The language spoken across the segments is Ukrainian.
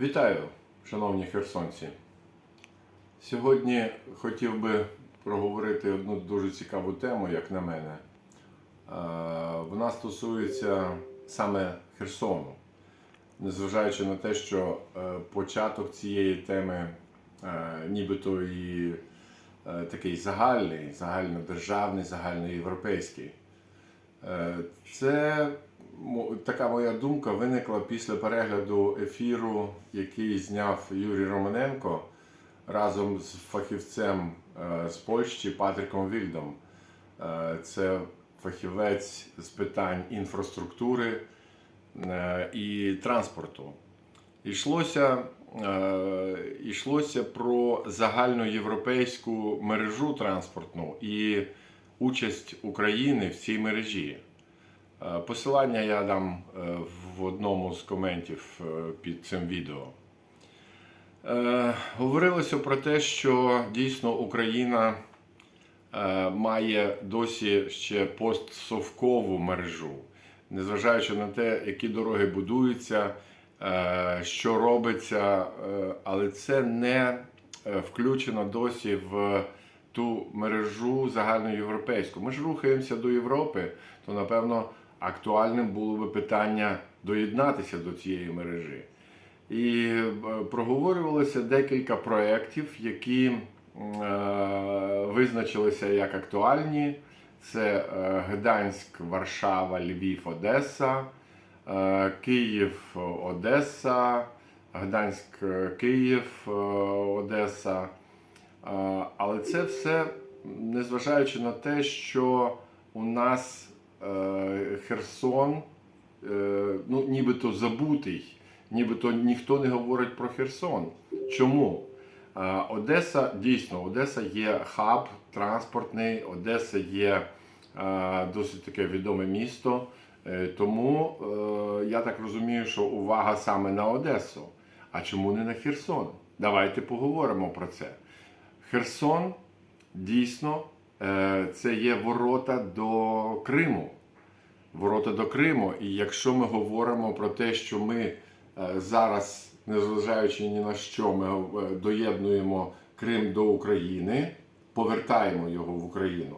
Вітаю, шановні херсонці. Сьогодні хотів би проговорити одну дуже цікаву тему, як на мене. Е, Вона стосується саме Херсону. Незважаючи на те, що е, початок цієї теми е, нібито і такий загальний, загальнодержавний, загальноєвропейський. Це така моя думка виникла після перегляду ефіру, який зняв Юрій Романенко разом з фахівцем е, з Польщі Патриком Вільдом. Е, Це фахівець з питань інфраструктури е, і транспорту. Йшлося, йшлося про загальноєвропейську мережу транспортну і участь України в цій мережі. Е, Посилання я дам е, в одному з коментів е, під цим відео. Говорилося про те, що дійсно Україна має досі ще постсовкову мережу, незважаючи на те, які дороги будуються, що робиться, але це не включено досі в ту мережу загальноєвропейську. Ми ж рухаємося до Європи, то напевно актуальним було би питання доєднатися до цієї мережі. І е, проговорювалося декілька проєктів, які е, визначилися як актуальні. Це е, Гданськ, Варшава, Львів, Одеса, Київ, Одеса, Гданськ, Київ, Одеса. Але це все незважаючи на те, що у нас Херсон е, ну, нібито забутий, нібито ніхто не говорить про Херсон. Чому? Е, Одеса дійсно, Одеса є хаб транспортний, Одеса є е, досить таке відоме місто. Е, Тому е, я так розумію, що увага саме на Одесу. А чому не на Херсон? Давайте поговоримо про це. Херсон дійсно е, це є ворота до Криму. Ворота до Криму. І якщо ми говоримо про те, що ми е, зараз, незважаючи ні на що, ми е, доєднуємо Крим до України, повертаємо його в Україну,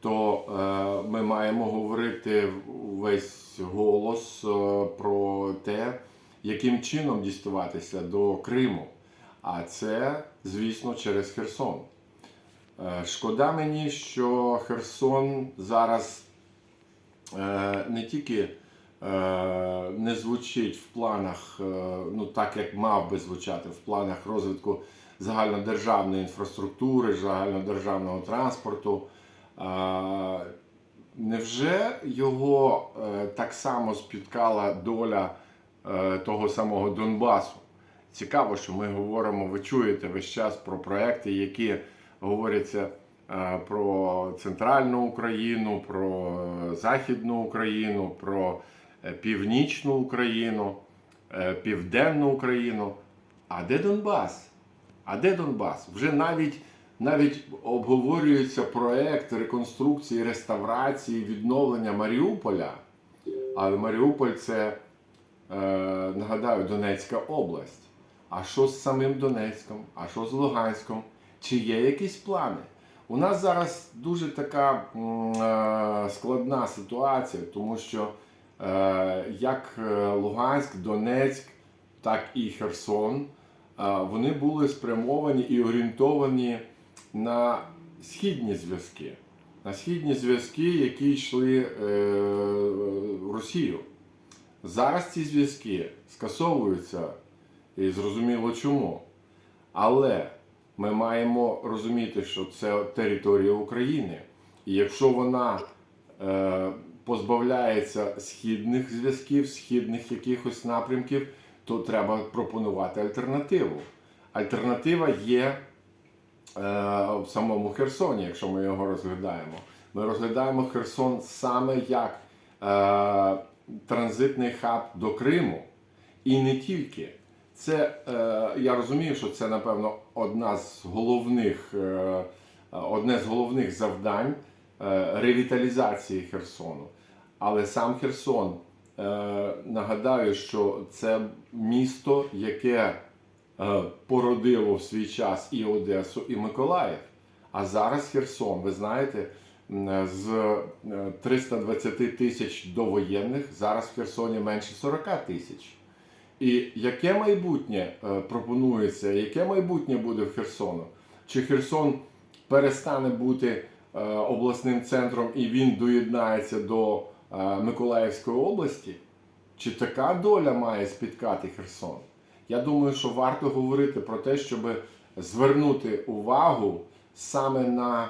то е, ми маємо говорити весь голос про те, яким чином діставатися до Криму. А це, звісно, через Херсон. Шкода мені, що Херсон зараз не тільки е, не звучить в планах, е, ну так як мав би звучати, в планах розвитку загальнодержавної інфраструктури, загальнодержавного транспорту. Е, Невже його е, так само спіткала доля е, того самого Донбасу? Цікаво, що ми говоримо, ви чуєте весь час про проекти, які говоряться е, про центральну Україну, про е, Західну Україну, про е, північну Україну, е, південну Україну. А де Донбас? А де Донбас? Вже навіть, навіть обговорюється проект реконструкції, реставрації, відновлення Маріуполя. Але Маріуполь це, е, нагадаю, Донецька область. А що з самим Донецьком? А що з Луганськом? Чи є якісь плани? У нас зараз дуже така е, складна ситуація, тому що е, як е, Луганськ, Донецьк, так і Херсон, вони були спрямовані і орієнтовані на східні зв'язки, на східні зв'язки, які йшли в Росію. Зараз ці зв'язки скасовуються, і зрозуміло чому. Але ми маємо розуміти, що це територія України. І якщо вона е, позбавляється східних зв'язків, східних якихось напрямків, то треба пропонувати альтернативу. Альтернатива є е, в самому Херсоні, якщо ми його розглядаємо. Ми розглядаємо Херсон саме як е, транзитний хаб до Криму. І не тільки. Це е, я розумію, що це напевно одна з головних, е, одне з головних завдань е, ревіталізації Херсону. Але сам Херсон нагадаю, що це місто, яке породило в свій час і Одесу, і Миколаїв. А зараз Херсон, ви знаєте, з е, 320 тисяч довоєнних зараз в Херсоні менше 40 тисяч. І яке майбутнє е, пропонується, яке майбутнє буде в Херсону? Чи Херсон перестане бути е, обласним центром і він доєднається до е, Миколаївської області? Чи така доля має спіткати Херсон? Я думаю, що варто говорити про те, щоб звернути увагу саме на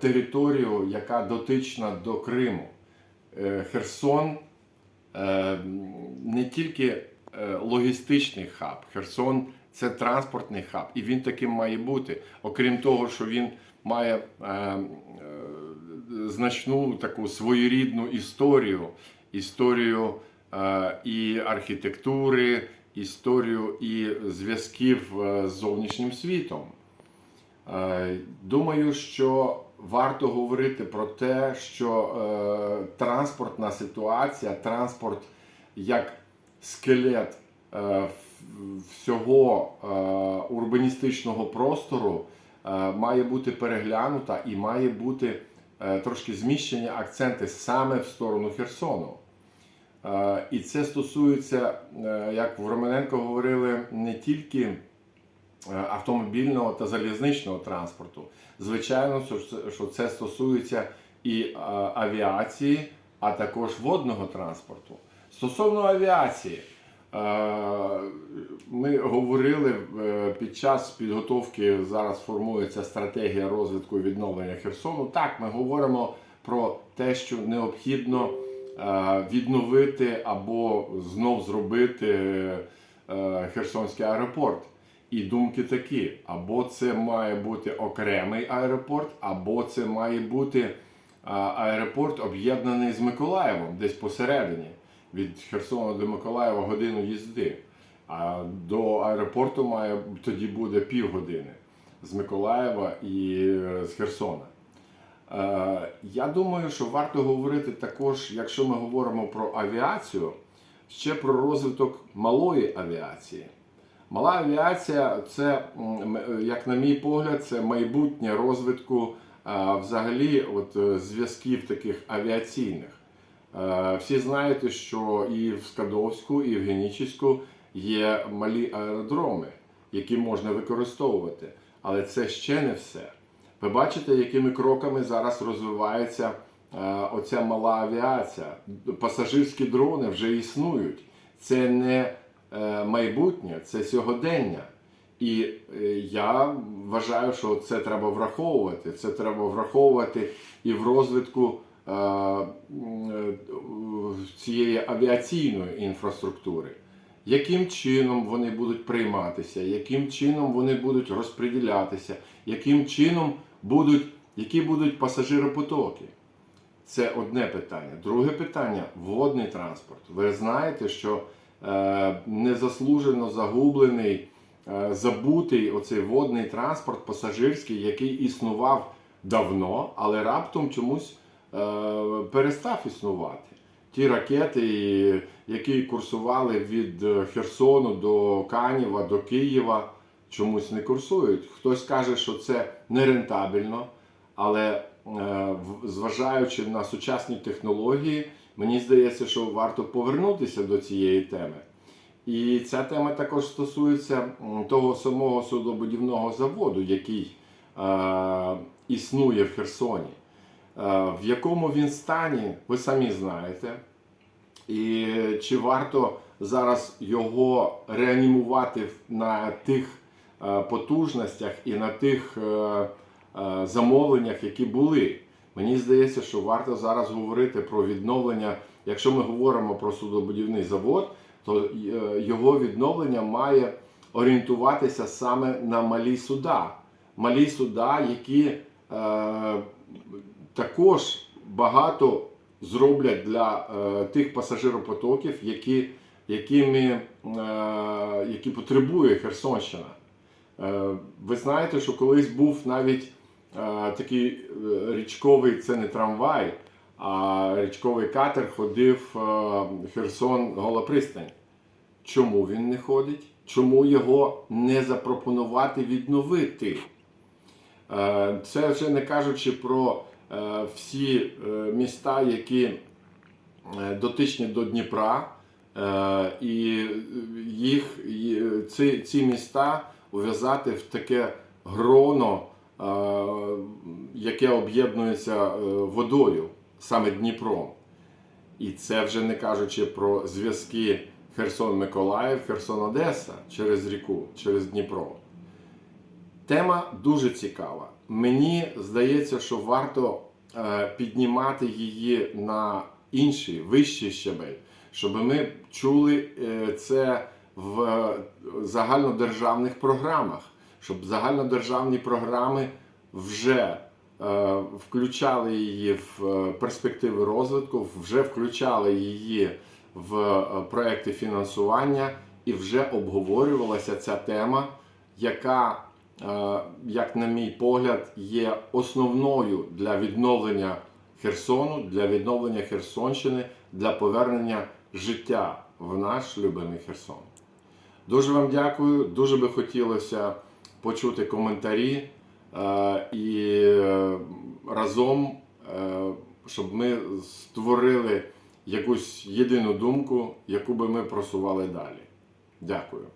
територію, яка дотична до Криму. Херсон не тільки логістичний хаб, Херсон це транспортний хаб, і він таким має бути. Окрім того, що він має е, е, значну таку своєрідну історію, історію е, і архітектури, історію і зв'язків е, з зовнішнім світом. Е, Думаю, що варто говорити про те, що е, транспортна ситуація, транспорт як скелет е, всього е, урбаністичного простору е, має бути переглянута і має бути трошки зміщені акценти саме в сторону Херсону. І це стосується, як в Романенко говорили, не тільки автомобільного та залізничного транспорту. Звичайно, що це- стосується і авіації, а також водного транспорту. Стосовно авіації, е, ми говорили е, під час підготовки, зараз формується стратегія розвитку відновлення Херсону. Так, ми говоримо про те, що необхідно е, відновити або знов зробити Херсонський аеропорт. І думки такі: або це має бути окремий аеропорт, або це має бути аеропорт об'єднаний з Миколаєвом, десь посередині. Від Херсона до Миколаєва годину їзди. А до аеропорту має тоді буде півгодини з Миколаєва і е, з Херсона. Е, Я думаю, що варто говорити також, якщо ми говоримо про авіацію, ще про розвиток малої авіації. Мала авіація це, як на мій погляд, це майбутнє розвитку взагалі от, е, зв'язків таких авіаційних. Е, Всі знаєте, що і в Скадовську, і в Генічеську є малі аеродроми, які можна використовувати. Але це ще не все. Ви бачите, якими кроками зараз розвивається е, оця мала авіація. Пасажирські дрони вже існують. Це не е, майбутнє, це сьогодення. І я вважаю, що це треба враховувати. Це треба враховувати і в розвитку цієї авіаційної інфраструктури. Яким чином вони будуть прийматися, яким чином вони будуть розподілятися, яким чином будуть, які будуть пасажиропотоки? Це одне питання. Друге питання водний транспорт. Ви знаєте, що е, незаслужено загублений, е, забутий оцей водний транспорт пасажирський, який існував давно, але раптом чомусь е, перестав існувати. Ті ракети, які курсували від е, Херсону до Канєва, до Києва, чомусь не курсують. Хтось каже, що це нерентабельно, але е, зважаючи на сучасні технології, мені здається, що варто повернутися до цієї теми. І ця тема також стосується того самого судобудівного заводу, який е, існує в Херсоні. Е, в якому він стані, ви самі знаєте. І чи варто зараз його реанімувати на тих е, потужностях і на тих е, замовленнях, які були? Мені здається, що варто зараз говорити про відновлення. Якщо ми говоримо про судобудівний завод, то його відновлення має орієнтуватися саме на малі суда. Малі суда, які також багато зроблять для е, тих пасажиропотоків, які, якими, е, які потребує Херсонщина. Е, ви знаєте, що колись був навіть е, такий е, річковий, це не трамвай, а річковий катер ходив е, Херсон Голопристань. Чому він не ходить? Чому його не запропонувати відновити? Е, Це вже не кажучи про всі е, міста, які е, дотичні до Дніпра, е, і їх ці, ці міста ув'язати в таке гроно, е, яке об'єднується е, водою, саме Дніпром. І це вже не кажучи про зв'язки Херсон-Миколаїв, Херсон-Одеса через ріку, через Дніпро. Тема дуже цікава. Мені здається, що варто е, піднімати її на інший, вищий щабель, щоб ми чули е, це в е, загальнодержавних програмах, щоб загальнодержавні програми вже включали її в перспективи розвитку, вже включали її в проекти фінансування і вже обговорювалася ця тема, яка, як на мій погляд, є основною для відновлення Херсону, для відновлення Херсонщини, для повернення життя в наш любимий Херсон. Дуже вам дякую. Дуже би хотілося почути коментарі е, і е, разом, е, щоб ми створили якусь єдину думку, яку би ми просували далі. Дякую.